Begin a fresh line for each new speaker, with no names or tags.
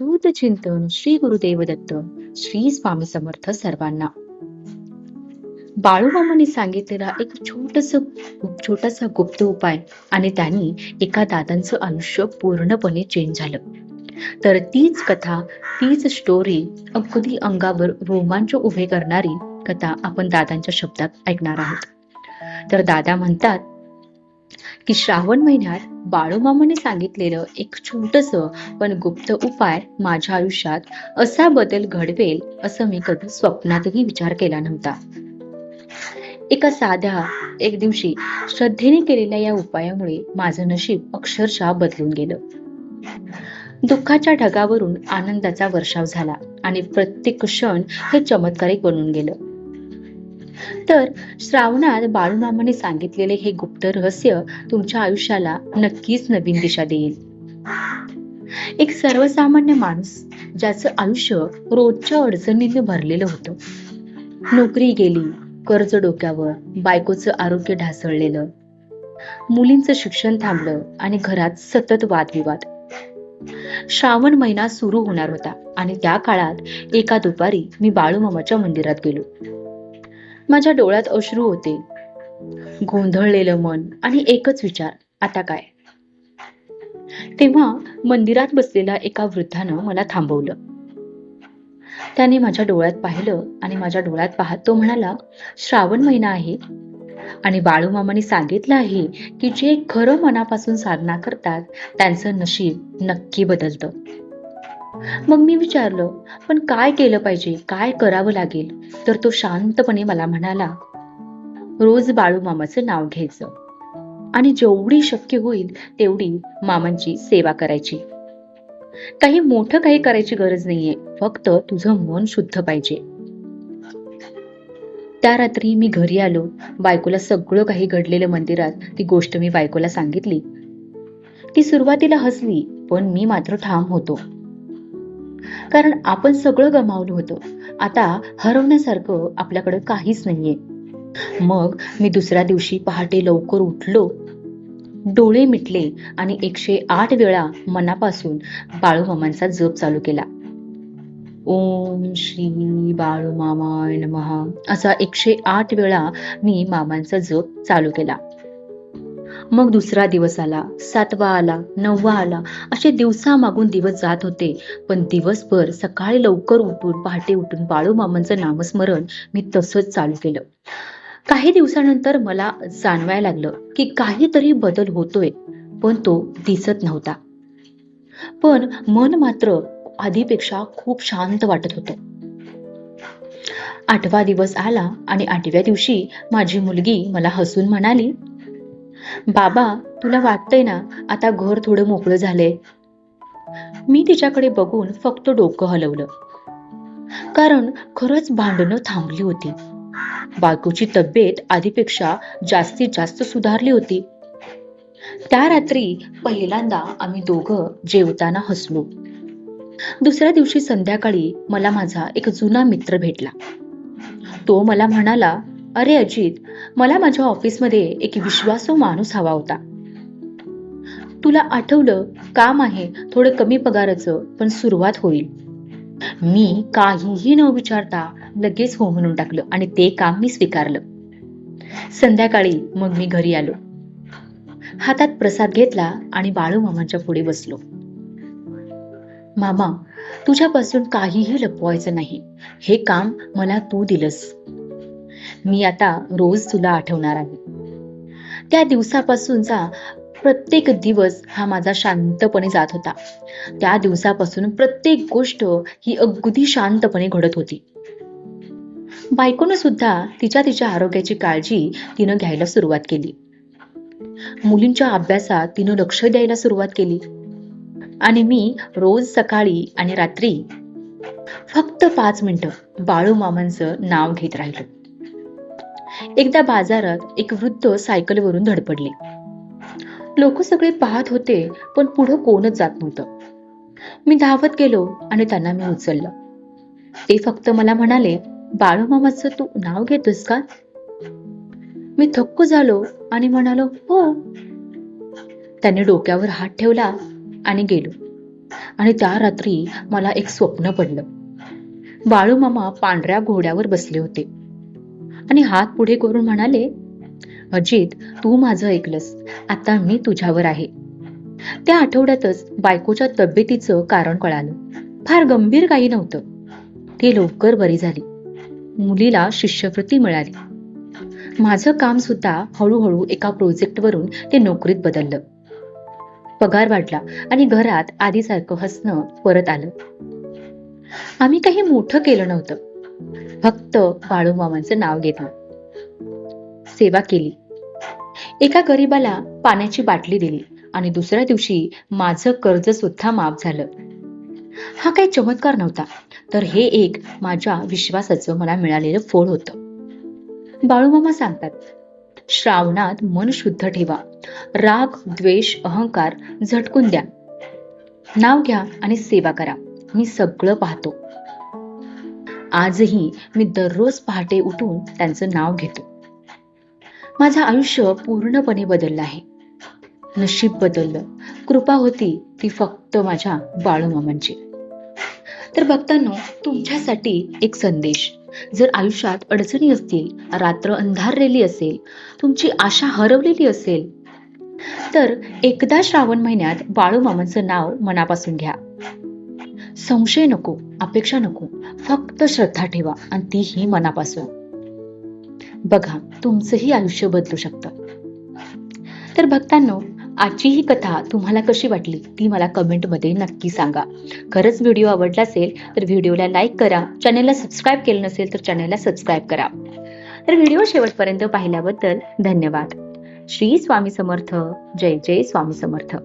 अवधूत चिंतन श्री गुरुदेव दत्त श्री स्वामी समर्थ सर्वांना. बाळूमामाने सांगितलेला एक छोटस छोटासा गुप्त उपाय आणि त्यांनी एका दादांचं आयुष्य पूर्णपणे चेंज झालं. तर तीच कथा तीच स्टोरी अगदी अंगावर रोमांच उभे करणारी कथा आपण दादांच्या शब्दात ऐकणार आहोत. तर दादा म्हणतात की श्रावण महिन्यात बाळूमामाने सांगितलेलं एक छोटस पण गुप्त उपाय माझ्या आयुष्यात असा बदल घडवेल असं मी कधी स्वप्नातही विचार केला नव्हता. एका साध्या एक दिवशी श्रद्धेने केलेल्या या उपायामुळे माझं नशीब अक्षरशः बदलून गेलं. दुःखाच्या ढगावरून आनंदाचा वर्षाव झाला आणि प्रत्येक क्षण हे चमत्कारिक बनून गेलं. तर श्रावणात बाळूमामाने सांगितलेले हे गुप्त रहस्य तुमच्या आयुष्याला नक्कीच नवीन दिशा देईल. एक सर्वसामान्य माणूस ज्याचं आयुष्य रोजच्या अडचणीने भरलेलं होतं. नोकरी गेली कर्ज डोक्यावर बायकोचं आरोग्य ढासळलेलं मुलींचं शिक्षण थांबलं आणि घरात सतत वादविवाद. श्रावण महिना सुरू होणार होता आणि त्या काळात एका दुपारी मी बाळूमामाच्या मंदिरात गेलो. माझ्या डोळ्यात अश्रू होते. गोंधळलेलं मन आणि एकच विचार आता काय? तेव्हा मंदिरात बसलेल्या एका वृद्धानं मला थांबवलं. त्याने माझ्या डोळ्यात पाहिलं आणि माझ्या डोळ्यात पाहत तो म्हणाला श्रावण महिना आहे आणि बाळूमामाने सांगितलं आहे की जे खरं मनापासून साधना करतात त्यांचं नशीब नक्की बदलतं. मग मी विचारलं पण काय केलं पाहिजे? काय करावं लागेल? तर तो शांतपणे मला म्हणाला रोज बाळू मामाचं नाव घ्यायचं. आणि जेवढी शक्य होईल तेवढी मामांची सेवा करायची. काही मोठं काही करायची गरज नाहीये फक्त तुझं मन शुद्ध पाहिजे. त्या रात्री मी घरी आलो. बायकोला सगळं काही घडलेलं मंदिरात ती गोष्ट मी बायकोला सांगितली. ती सुरुवातीला हसली पण मी मात्र ठाम होतो. कारण आपण सगळं गमावलं होतं. आता हरवण्यासारखं आपल्याकडे काहीच नाहीये. मग मी दुसऱ्या दिवशी पहाटे लवकर उठलो. डोळे मिटले आणि एकशे आठ वेळा मनापासून बाळूमामांचा जप चालू केला. ओम श्री बाळूमामाय नमः असा एकशे आठ वेळा मी मामांचा जप चालू केला. मग दुसरा दिवस आला. सातवा आला नववा आला. असे दिवसामागून दिवस जात होते. पण दिवसभर सकाळी लवकर उठून पहाटे उठून बाळू मामांचं नामस्मरण मी तसंच चालू केलं. काही दिवसानंतर मला जाणवायला लागलं की काहीतरी बदल होतोय पण तो दिसत नव्हता. पण मन मात्र आधीपेक्षा खूप शांत वाटत होतं. आठवा दिवस आला आणि आठव्या दिवशी माझी मुलगी मला हसून म्हणाली बाबा तुला वाटतंय ना आता घर थोडं मोकळं झालंय? मी तिच्याकडे बघून फक्त डोकं हलवलं. कारण खरंच भांडणं थांबली होती. बायकोची तब्येत आधीपेक्षा जास्तीत जास्त सुधारली होती. त्या रात्री पहिल्यांदा आम्ही दोघं जेवताना हसलो. दुसऱ्या दिवशी संध्याकाळी मला माझा एक जुना मित्र भेटला. तो मला म्हणाला अरे अजित मला माझ्या ऑफिसमध्ये एक विश्वासू माणूस हवा होता. तुला आठवलं काम आहे थोडं कमी पगाराचं पण सुरुवात होईल. मी काहीही न विचारता लगेच हो म्हणून टाकलं आणि ते काम मी स्वीकारलं. संध्याकाळी मग मी घरी आलो. हातात प्रसाद घेतला आणि बाळू मामांच्या पुढे बसलो. मामा तुझ्यापासून काहीही लपवायचं नाही. हे काम मला तू दिलंस. मी आता रोज तुला आठवणार आहे. त्या दिवसापासूनचा प्रत्येक दिवस हा माझा शांतपणे जात होता. त्या दिवसापासून प्रत्येक गोष्ट ही अगदी शांतपणे घडत होती. बायकोनं सुद्धा तिच्या तिच्या आरोग्याची काळजी तिनं घ्यायला सुरुवात केली. मुलींच्या अभ्यासात तिनं लक्ष द्यायला सुरुवात केली. आणि मी रोज सकाळी आणि रात्री फक्त पाच मिनिटं बाळू मामांचं नाव घेत राहिलो. एकदा बाजारात एक वृद्ध सायकलवरून धडपडले. लोक सगळे पाहत होते पण पुढं कोणच जात नव्हतं. मी धावत गेलो आणि त्यांना मी उचललं. ते फक्त मला म्हणाले बाळूमामाचं तू नाव घेतोस का? मी थक्क झालो आणि म्हणालो हो. त्याने डोक्यावर हात ठेवला आणि गेलो. आणि त्या रात्री मला एक स्वप्न पडलं. बाळूमामा पांढऱ्या घोड्यावर बसले होते. आणि हात पुढे करून म्हणाले अजित तू माझं ऐकलंस. आता मी तुझ्यावर आहे. त्या आठवड्यातच बायकोच्या तब्येतीचं कारण कळालं. फार गंभीर काही नव्हतं. ती लवकर बरी झाली. मुलीला शिष्यवृत्ती मिळाली. माझं काम सुद्धा हळूहळू एका प्रोजेक्टवरून ते नोकरीत बदललं. पगार वाढला आणि घरात आधीसारखं हसणं परत आलं. आम्ही काही मोठं केलं नव्हतं. फक्त बाळूमामांचं नाव घेतलं सेवा केली. एका गरीबाला पाण्याची बाटली दिली आणि दुसऱ्या दिवशी माझं कर्ज सुद्धा माफ झालं. हा काही चमत्कार नव्हता तर हे एक माझ्या विश्वासाचं मला मिळालेलं फळ होतं. बाळूमामा सांगतात श्रावणात मन शुद्ध ठेवा राग द्वेष अहंकार झटकून द्या. नाव घ्या आणि सेवा करा. मी सगळं पाहतो. आजही मी दररोज पहाटे उठून त्यांचं नाव घेतो. माझं आयुष्य पूर्णपणे बदललं आहे. नशीब बदललं. कृपा होती ती फक्त माझ्या बाळूमामांची. तर भक्तांनो तुमच्यासाठी एक संदेश. जर आयुष्यात अडचणी असतील रात्र अंधारलेली असेल तुमची आशा हरवलेली असेल तर एकदा श्रावण महिन्यात बाळूमामांचं नाव मनापासून घ्या. संशय नको अपेक्षा नको फक्त श्रद्धा ठेवा आणि तीही मनापासून. बघा तुमचंही आयुष्य बदलू शकतं. तर भक्तांनो आजची ही कथा तुम्हाला कशी वाटली ती मला कमेंटमध्ये नक्की सांगा. खरंच व्हिडिओ आवडला असेल तर व्हिडिओला लाईक करा चॅनलला सबस्क्राईब केलं नसेल तर चॅनलला सबस्क्राईब करा. तर व्हिडिओ शेवटपर्यंत पाहिल्याबद्दल धन्यवाद. श्री स्वामी समर्थ जय जय स्वामी समर्थ.